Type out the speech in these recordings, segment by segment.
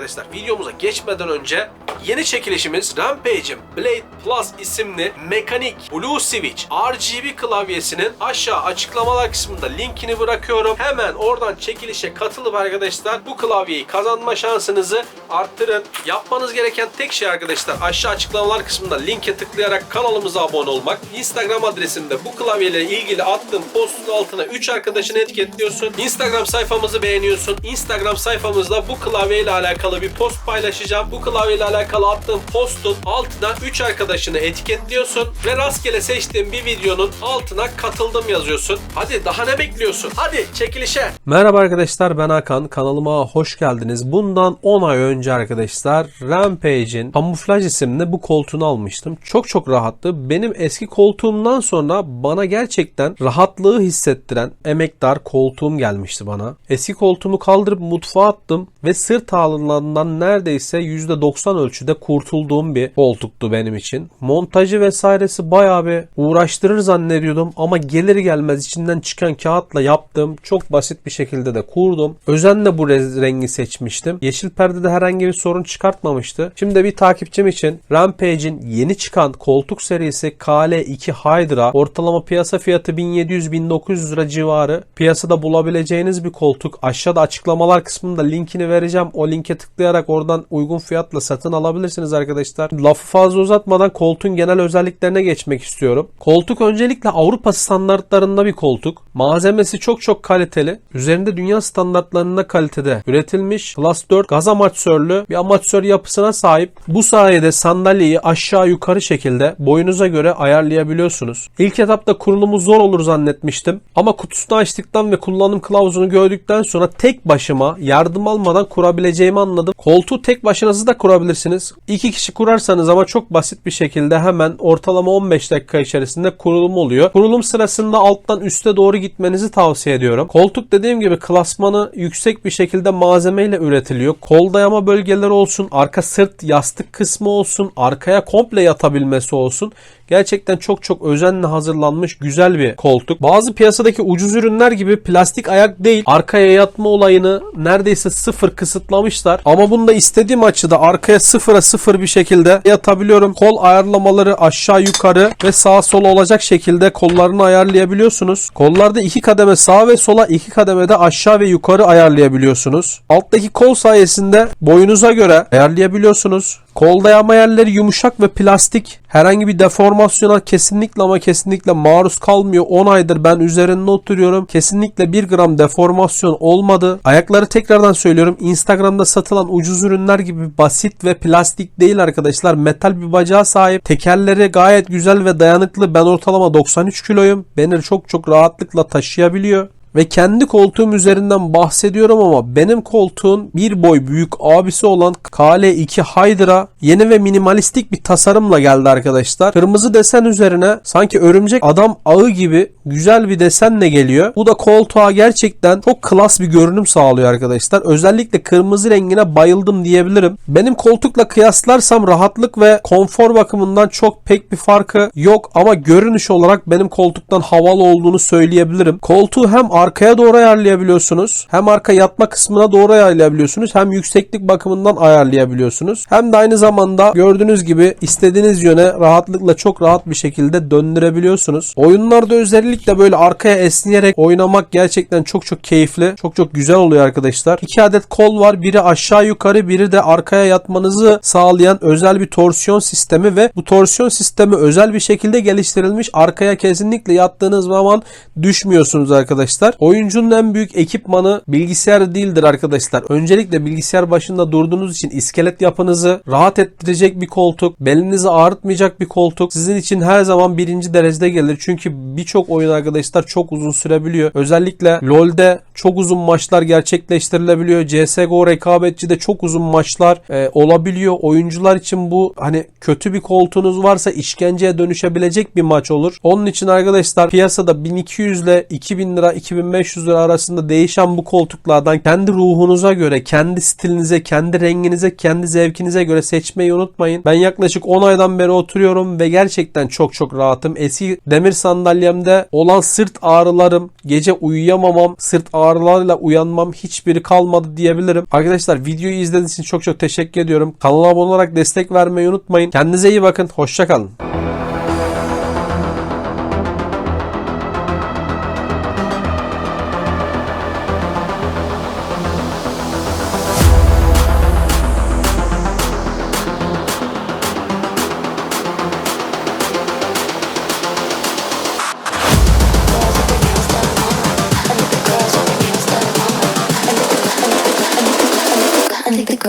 arkadaşlar. Videomuza geçmeden önce yeni çekilişimiz Rampage'in Blade Plus isimli mekanik Blue Switch RGB klavyesinin aşağı açıklamalar kısmında linkini bırakıyorum. Hemen oradan çekilişe katılıp arkadaşlar bu klavyeyi kazanma şansınızı arttırın. Yapmanız gereken tek şey arkadaşlar aşağı açıklamalar kısmında linke tıklayarak kanalımıza abone olmak. Instagram adresimde bu klavyeyle ilgili attığım postun altına 3 arkadaşını etiketliyorsun. Instagram sayfamızı beğeniyorsun. Instagram sayfamızda bu klavyeyle alakalı bir post paylaşacağım. Bu klavyeyle alakalı attığım postun altına 3 arkadaşını etiketliyorsun ve rastgele seçtiğin bir videonun altına katıldım yazıyorsun. Hadi daha ne bekliyorsun? Hadi çekilişe. Merhaba arkadaşlar ben Hakan. Kanalıma hoş geldiniz. Bundan 10 ay önce arkadaşlar Rampage'in Kamuflaj isimli bu koltuğunu almıştım. Çok çok rahattı. Benim eski koltuğumdan sonra bana gerçekten rahatlığı hissettiren emektar koltuğum gelmişti bana. Eski koltuğumu kaldırıp mutfağa attım ve sırt ağrılarından neredeyse %90 ölçüde kurtulduğum bir koltuktu benim için. Montajı vesairesi bayağı bir uğraştırır zannediyordum ama gelir gelmez içinden çıkan kağıtla yaptım. Çok basit bir şekilde de kurdum. Özenle bu re- rengi seçmiştim. Yeşil perdede herhangi bir sorun çıkartmamıştı. Şimdi bir takipçim için Rampage'in yeni çıkan koltuk serisi KL2 Hydra ortalama piyasa fiyatı 1700-1900 lira civarı. Piyasada bulabileceğiniz bir koltuk. Aşağıda açıklamalar kısmında linkini vereceğim. O linke tıklayarak oradan uygun fiyatla satın alabilirsiniz arkadaşlar. Lafı fazla uzatmadan koltuğun genel özelliklerine geçmek istiyorum. Koltuk öncelikle Avrupa standartlarında bir koltuk. Malzemesi çok çok kaliteli. Üzerinde dünya standartlarında kalitede üretilmiş. Class 4 gaz amatörlü bir amatör yapısına sahip. Bu sayede sandalyeyi aşağı yukarı şekilde boyunuza göre ayarlayabiliyorsunuz. İlk etapta kurulumu zor olur zannetmiştim. Ama kutusunu açtıktan ve kullanım kılavuzunu gördükten sonra tek başıma yardım almadan kurabileceğimi anladım. Koltuğu tek başınıza da kurabilirsiniz. İki kişi kurarsanız ama çok basit bir şekilde hemen ortalama 15 dakika içerisinde kurulum oluyor. Kurulum sırasında alttan üste doğru gitmenizi tavsiye ediyorum. Koltuk dediğim gibi klasmanı yüksek bir şekilde malzemeyle üretiliyor. Kol dayama bölgeleri olsun, arka sırt yastık kısmı olsun, arkaya komple yatabilmesi olsun. Gerçekten çok çok özenle hazırlanmış güzel bir koltuk. Bazı piyasadaki ucuz ürünler gibi plastik ayak değil arkaya yatma olayını neredeyse sıfır kısıtlamışlar. Ama bunda istediğim açıda arkaya sıfıra sıfır bir şekilde yatabiliyorum. Kol ayarlamaları aşağı yukarı ve sağa sola olacak şekilde kollarını ayarlayabiliyorsunuz. Kollarda iki kademe sağa ve sola iki kademede aşağı ve yukarı ayarlayabiliyorsunuz. Alttaki kol sayesinde boyunuza göre ayarlayabiliyorsunuz. Kol dayama yerleri yumuşak ve plastik. Herhangi bir deformasyona kesinlikle ama kesinlikle maruz kalmıyor. 10 aydır ben üzerinde oturuyorum. Kesinlikle 1 gram deformasyon olmadı. Ayakları tekrardan söylüyorum. Instagram'da satılan ucuz ürünler gibi basit ve plastik değil arkadaşlar. Metal bir bacağa sahip. Tekerleri gayet güzel ve dayanıklı. Ben ortalama 93 kiloyum. Beni çok çok rahatlıkla taşıyabiliyor. Ve kendi koltuğum üzerinden bahsediyorum ama benim koltuğun bir boy büyük abisi olan KL2 Hydra yeni ve minimalistik bir tasarımla geldi arkadaşlar. Kırmızı desen üzerine sanki örümcek adam ağı gibi güzel bir desenle geliyor. Bu da koltuğa gerçekten çok klas bir görünüm sağlıyor arkadaşlar. Özellikle kırmızı rengine bayıldım diyebilirim. Benim koltukla kıyaslarsam rahatlık ve konfor bakımından çok pek bir farkı yok ama görünüş olarak benim koltuktan havalı olduğunu söyleyebilirim. Koltuğu hem arkaya doğru ayarlayabiliyorsunuz. Hem arka yatma kısmına doğru ayarlayabiliyorsunuz. Hem yükseklik bakımından ayarlayabiliyorsunuz. Hem de aynı zamanda gördüğünüz gibi istediğiniz yöne rahatlıkla çok rahat bir şekilde döndürebiliyorsunuz. Oyunlarda özellikle böyle arkaya esneyerek oynamak gerçekten çok çok keyifli. Çok çok güzel oluyor arkadaşlar. İki adet kol var. Biri aşağı yukarı biri de arkaya yatmanızı sağlayan özel bir torsiyon sistemi ve bu torsiyon sistemi özel bir şekilde geliştirilmiş. Arkaya kesinlikle yattığınız zaman düşmüyorsunuz arkadaşlar. Oyuncunun en büyük ekipmanı bilgisayar değildir arkadaşlar. Öncelikle bilgisayar başında durduğunuz için iskelet yapınızı rahat ettirecek bir koltuk, belinizi ağrıtmayacak bir koltuk sizin için her zaman birinci derecede gelir. Çünkü birçok oyun arkadaşlar çok uzun sürebiliyor. Özellikle LoL'de çok uzun maçlar gerçekleştirilebiliyor. CSGO rekabetçide çok uzun maçlar e, olabiliyor. Oyuncular için bu hani kötü bir koltuğunuz varsa işkenceye dönüşebilecek bir maç olur. Onun için arkadaşlar piyasada 1200 ile 2000 lira 2000 2500 lira arasında değişen bu koltuklardan kendi ruhunuza göre, kendi stilinize, kendi renginize, kendi zevkinize göre seçmeyi unutmayın. Ben yaklaşık 10 aydan beri oturuyorum ve gerçekten çok çok rahatım. Eski demir sandalyemde olan sırt ağrılarım, gece uyuyamamam, sırt ağrılarıyla uyanmam hiçbiri kalmadı diyebilirim. Arkadaşlar videoyu izlediğiniz için çok çok teşekkür ediyorum. Kanala abone olarak destek vermeyi unutmayın. Kendinize iyi bakın. Hoşçakalın.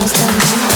meus.